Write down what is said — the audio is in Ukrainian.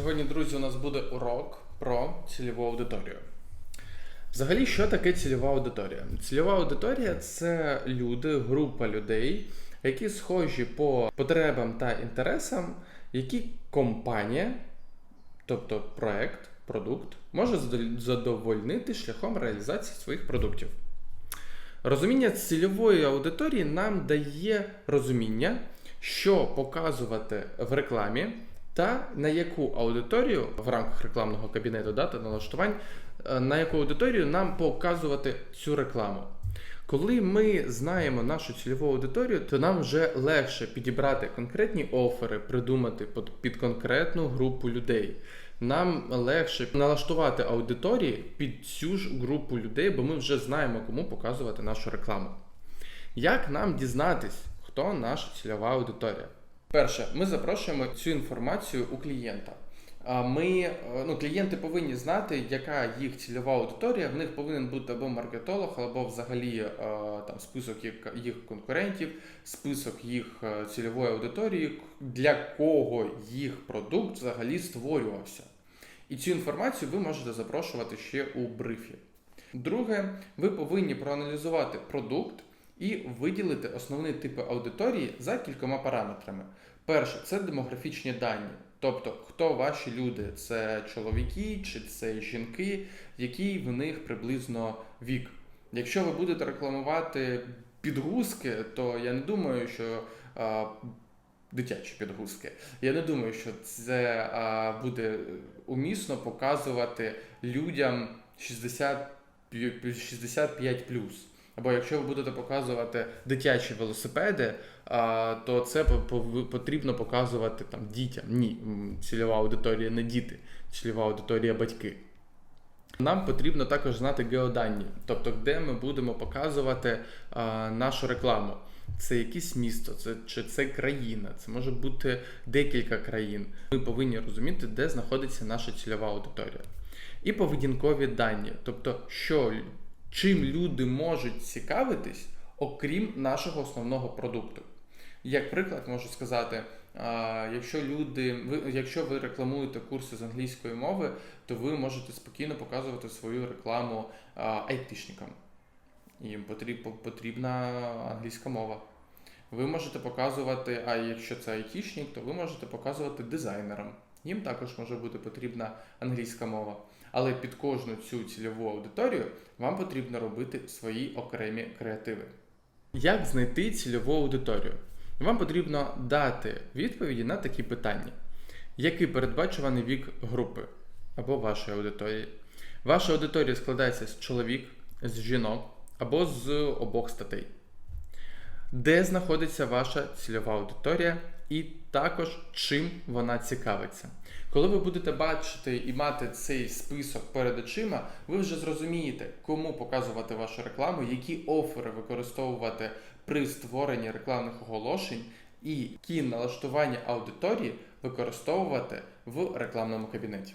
Сьогодні, друзі, у нас буде урок про цільову аудиторію. Взагалі, що таке цільова аудиторія? Цільова аудиторія це люди, група людей, які схожі по потребам та інтересам, які компанія, тобто проект, продукт, може задовольнити шляхом реалізації своїх продуктів. Розуміння цільової аудиторії нам дає розуміння, що показувати в рекламі, та на яку аудиторію в рамках рекламного кабінету дата налаштувань, е, на яку аудиторію нам показувати цю рекламу. Коли ми знаємо нашу цільову аудиторію, то нам вже легше підібрати конкретні офери, придумати під конкретну групу людей. Нам легше налаштувати аудиторії під цю ж групу людей, бо ми вже знаємо, кому показувати нашу рекламу. Як нам дізнатись, хто наша цільова аудиторія? Перше, ми запрошуємо цю інформацію у клієнта. Ми, е, ну, клієнти повинні знати, яка їх цільова аудиторія. В них повинен бути або маркетолог, або взагалі е, там список їх, їх конкурентів, список їх е, цільової аудиторії, для кого їх продукт взагалі створювався. І цю інформацію ви можете запрошувати ще у брифі. Друге, ви повинні проаналізувати продукт і виділити основні типи аудиторії за кількома параметрами. Перше, це демографічні дані. Тобто, хто ваші люди? Це чоловіки чи це жінки, який в них приблизно вік. Якщо ви будете рекламувати підгузки, то я не думаю, що а, дитячі підгузки. Я не думаю, що це а, буде умісно показувати людям 60, 65 Або якщо ви будете показувати дитячі велосипеди, то це потрібно показувати там дітям. Ні, цільова аудиторія не діти, цільова аудиторія батьки. Нам потрібно також знати геодані, тобто де ми будемо показувати нашу рекламу. Це якесь місто, це чи це країна, це може бути декілька країн. Ми повинні розуміти, де знаходиться наша цільова аудиторія. І поведінкові дані, тобто, що чим люди можуть цікавитись, окрім нашого основного продукту. Як приклад, можу сказати, якщо люди, ви, якщо ви рекламуєте курси з англійської мови, то ви можете спокійно показувати свою рекламу а, айтишникам. Їм потрібна англійська мова. Ви можете показувати, а якщо це айтішник, то ви можете показувати дизайнерам. Їм також може бути потрібна англійська мова. Але під кожну цю цільову аудиторію вам потрібно робити свої окремі креативи. Як знайти цільову аудиторію? Вам потрібно дати відповіді на такі питання: який передбачуваний вік групи або вашої аудиторії? Ваша аудиторія складається з чоловік, з жінок або з обох статей. Де знаходиться ваша цільова аудиторія, і також чим вона цікавиться. Коли ви будете бачити і мати цей список перед очима, ви вже зрозумієте, кому показувати вашу рекламу, які офери використовувати при створенні рекламних оголошень, і які налаштування аудиторії використовувати в рекламному кабінеті.